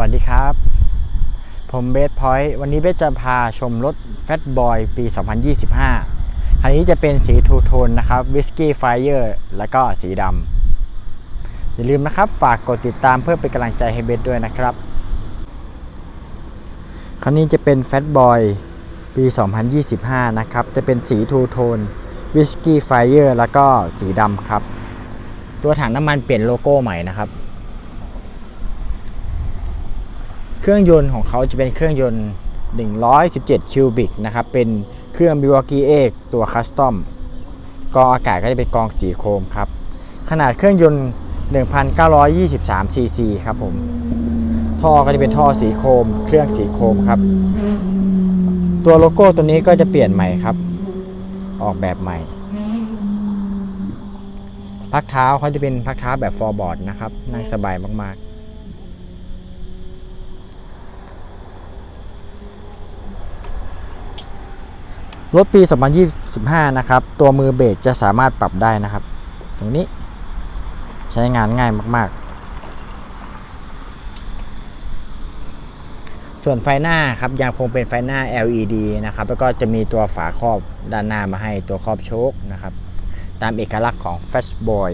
วัสดีครับ ผมเบสพอยต์วันนี้เบสจะพาชมรถ Fat Boy ปี 2025 คันนี้จะเป็นสีทูโทนนะครับวิสกี้ไฟเออร์และก็สีดำอย่าลืมนะครับ ฝากกดติดตามเพื่อเป็นกำลังใจให้เบสด้วยนะครับ คันนี้จะเป็น Fat Boy ปี 2025 นะครับ จะเป็นสีทูโทนวิสกี้ไฟเออร์แล้วก็สีดำครับ ตัวถังน้ำมันเปลี่ยนโลโก้ใหม่นะครับ เครื่องยนต์ของเขาจะเป็นเครื่องยนต์ 117 คิวบิกนะครับ เป็นเครื่อง Milwaukee X ตัวคัสตอมกองอากาศก็จะเป็นกองสีโครมครับ ขนาดเครื่องยนต์ 1,923 ซีซีครับผม ท่อก็จะเป็นท่อสีโครม เครื่องสีโครมครับ ตัวโลโก้ตัวนี้ก็จะเปลี่ยนใหม่ครับ ออกแบบใหม่ พักเท้าเขาจะเป็นพักเท้าแบบฟอร์บอร์ดนะครับ นั่งสบายมากๆ รถปี 2025 นะครับ ตัวมือเบรกจะสามารถปรับได้นะครับ ตรงนี้ใช้งานง่ายมากๆ ส่วนไฟหน้าครับยังคงเป็นไฟหน้า LED นะครับ แล้วก็จะมีตัวฝาครอบด้านหน้ามาให้ตัวครอบโชคนะครับ ตามเอกลักษณ์ของ f a s t Boy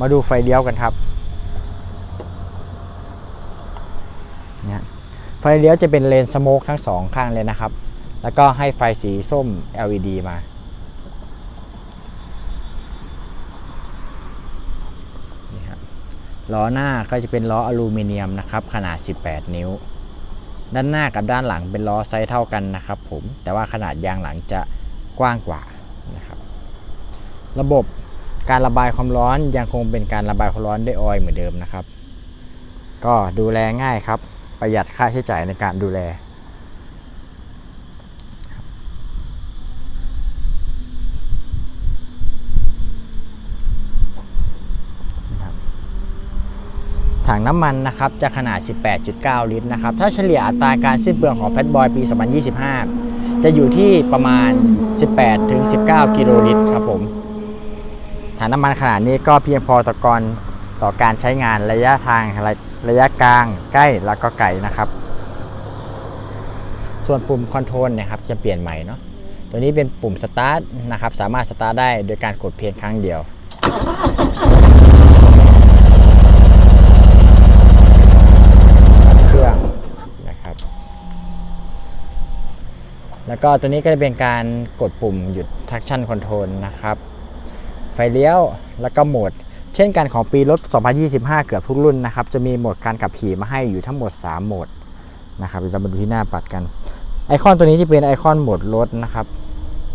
มาดูไฟเลี้ยวกันครับนะไฟเลี้ยวจะเป็นเลนสโมกทั้งสองข้างเลยนะครับ แล้วก็ให้ไฟสีส้ม LED มาล้อหน้าก็จะเป็นล้ออลูมิเนียมนะครับขนาด 18 นิ้ว ด้านหน้ากับด้านหลังเป็นล้อไซส์เท่ากันนะครับผมแต่ว่าขนาดยางหลังจะกว้างกว่านะครับ ระบบการระบายความร้อนยังคงเป็นการระบายความร้อนด้วยออยล์เหมือนเดิมนะครับ ก็ดูแลง่ายครับ ประหยัดค่าใช้จ่ายในการดูแล ถังน้ำมันนะครับจะขนาด 18.9 ลิตรนะครับถ้าเฉลี่ยอัตราการสิ้นเปลืองของ Fat Boy ปี 2025 จะอยู่ที่ประมาณ 18-19 กิโลลิตรครับผมถังน้ำมันขนาดนี้ก็เพียงพอต่อการต่อการใช้งานระยะทางระระยะกลางใกล้แล้วก็ไกลนะครับ ส่วนปุ่มคอนโทรลนี่ยครับจะเปลี่ยนใหม่เนาะตัวนี้เป็นปุ่มสตาร์ทนะครับสามารถสตาร์ทได้โดยการกดเพียงครั้งเดียว เครื่องนะครับ แล้วก็ตัวนี้ก็จะเป็นการกดปุ่มหยุด traction control นะครับ ไฟเลี้ยวแล้วก็โหมด เช่นกันของปีรถ 2025 เกือบทุกรุ่นนะครับ จะมีโหมดการขับขี่มาให้อยู่ทั้งหมด 3 โหมดนะครับเรามาดูที่หน้าปัดกัน ไอคอนตัวนี้ที่เป็นไอคอนโหมดรถนะครับ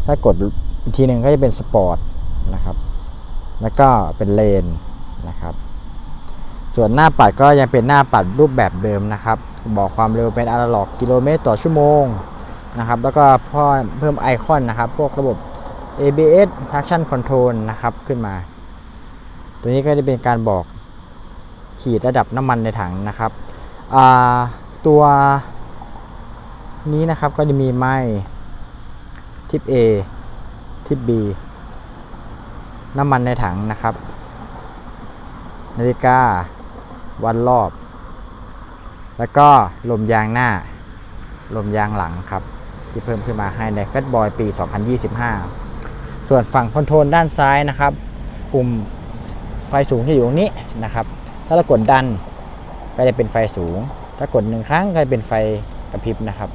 ถ้ากดอีกทีหนึ่งก็จะเป็นสปอร์ตนะครับ แล้วก็เป็นเลนนะครับ ส่วนหน้าปัดก็ยังเป็นหน้าปัดรูปแบบเดิมนะครับ บอกความเร็วเป็นอนาล็อกกิโลเมตรต่อชั่วโมง นะครับแล้วก็พอเพิ่มไอคอนนะครับ พวกระบบ ABS traction control นะครับขึ้นมา ตัวนี้ก็จะเป็นการบอกขีดระดับน้ำมันในถังนะครับตัวนี้นะครับก็จะมีไม้ทิป A ทิป B น้ำมันในถังนะครับ นาฬิกาวันรอบ แล้วก็ลมยางหน้า ลมยางหลังครับ ที่เพิ่มขึ้นมาให้ใน Fat Boy ปี 2025 ส่วนฝั่งคอนโทรลด้านซ้ายนะครับ ปุ่มไฟสูงที่อยู่ตรงนี้นะครับ ถ้าเรากดดันก็จะเป็นไฟสูง ถ้ากดหนึ่งครั้งก็จะเป็นไฟกระพริบนะครับ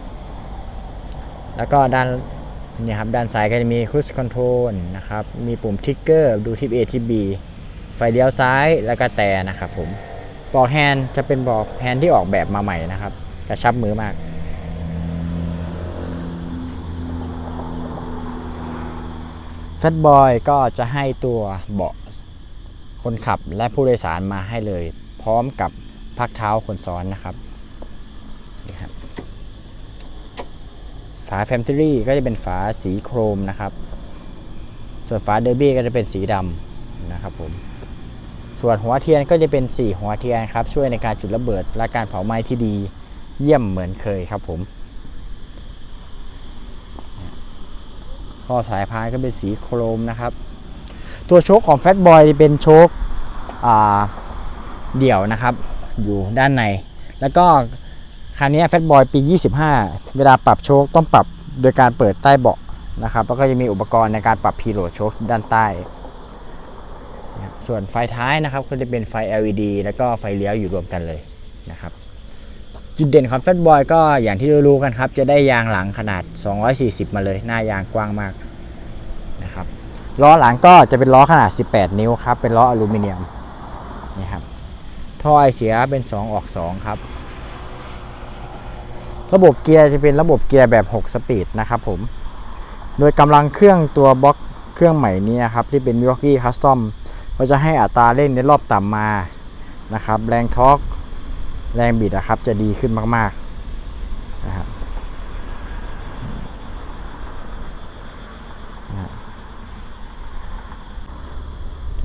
แล้วก็ด้านนี่ครับด้านซ้ายก็จะมี Cruise Control นะครับ มีปุ่มทิกเกอร์ดูทิป A ทิป B ไฟเลี้ยวซ้ายแล้วก็แต่นะครับผมบอกแฮนด์จะเป็นบอกแฮนด์ที่ออกแบบมาใหม่นะครับ กระชับมือมาก แฟตบอยก็จะให้ตัวเบาะคนขับและผู้โดยสารมาให้เลย พร้อมกับพักเท้าคนซ้อนนะครับนี่ครับฝาแฟมทิลี่ก็จะเป็นฝาสีโครมนะครับ ส่วนฝาเดอร์บี้ก็จะเป็นสีดำนะครับผมส่วนหัวเทียนก็จะเป็น 4 หัวเทียนครับ ช่วยในการจุดระเบิดและการเผาไหม้ที่ดีเยี่ยมเหมือนเคยครับผม ข้อสายพานก็เป็นสีโครมนะครับ ตัวโชคของแฟตบอยเป็นโชคเดี่ยวนะครับ อยู่ด้านใน แล้วก็คันนี้แฟตบอยปี 25 เวลาปรับโชคต้องปรับโดยการเปิดใต้เบาะนะครับแล้วก็จะมีอุปกรณ์ในการปรับพีโหลดโชคด้านใต้ ส่วนไฟท้ายนะครับก็จะเป็นไฟ LED แล้วก็ไฟเลี้ยวอยู่รวมกันเลยนะครับ จุดเด่นของแฟตบอยก็อย่างที่รู้กันครับ จะได้ยางหลังขนาด 240 มาเลย หน้ายางกว้างมากนะครับล้อหลังก็จะเป็นล้อขนาด 18 นิ้วครับ เป็นล้ออลูมิเนียมนี่ครับท่อไอเสียเป็น 2 ออก 2 ครับ ระบบเกียร์จะเป็นระบบเกียร์แบบ 6 สปีดนะครับผม โดยกำลังเครื่องตัวบล็อกเครื่องใหม่นี้ครับ ที่เป็น Milwaukee Custom ก็จะให้อัตราเร่งในรอบต่ำมานะครับ แรงทอร์ก แรงบิดนะครับจะดีขึ้นมากๆนะครับ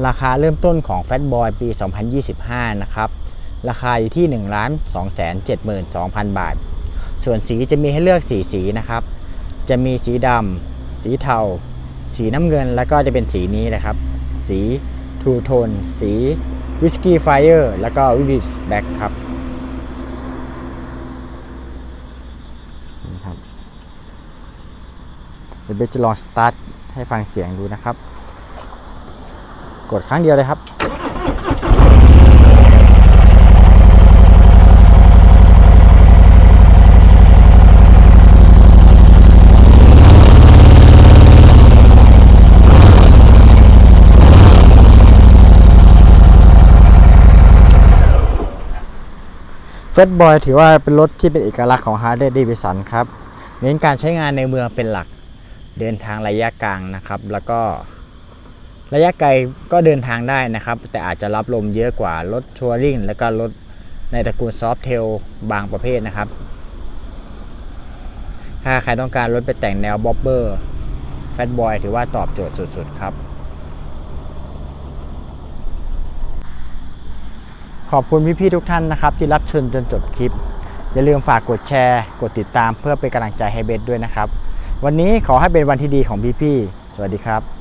ราคาเริ่มต้นของ Fat Boy ปี 2025 นะครับ ราคาอยู่ที่ 1 2 7 2 0 0 0 บาท ส่วนสีจะมีให้เลือก 4 สีนะครับ จะมีสีดำ สีเทา สีน้ำเงิน แล้วก็จะเป็นสีนี้นะครับ สีทูโทน สีวิสกี้ไฟเออร์แล้วก็วิวิสแบ็กครับ ครับเดี๋ยวเบสจะลองสตาร์ทให้ฟังเสียงดูนะครับ กดครั้งเดียวเลยครับ เฟสบอยถือว่าเป็นรถที่เป็นเอกลักษณ์ของ Harley Davidson ครับ เน้นการใช้งานในเมืองเป็นหลัก เดินทางระยะกลางนะครับ แล้วก็ระยะไกลก็เดินทางได้นะครับ แต่อาจจะรับลมเยอะกว่ารถทัวริงแล้วก็รถในตระกูลซอฟเทลบางประเภทนะครับ ถ้าใครต้องการรถไปแต่งแนวบ๊อบเบอร์แฟตบอยถือว่าตอบโจทย์สุดๆครับ ขอบคุณพี่ๆทุกท่านนะครับ ที่รับชมจนจบคลิป อย่าลืมฝากกดแชร์ กดติดตามเพื่อเป็นกำลังใจให้เบสด้วยนะครับ วันนี้ขอให้เป็นวันที่ดีของพี่ๆสวัสดีครับ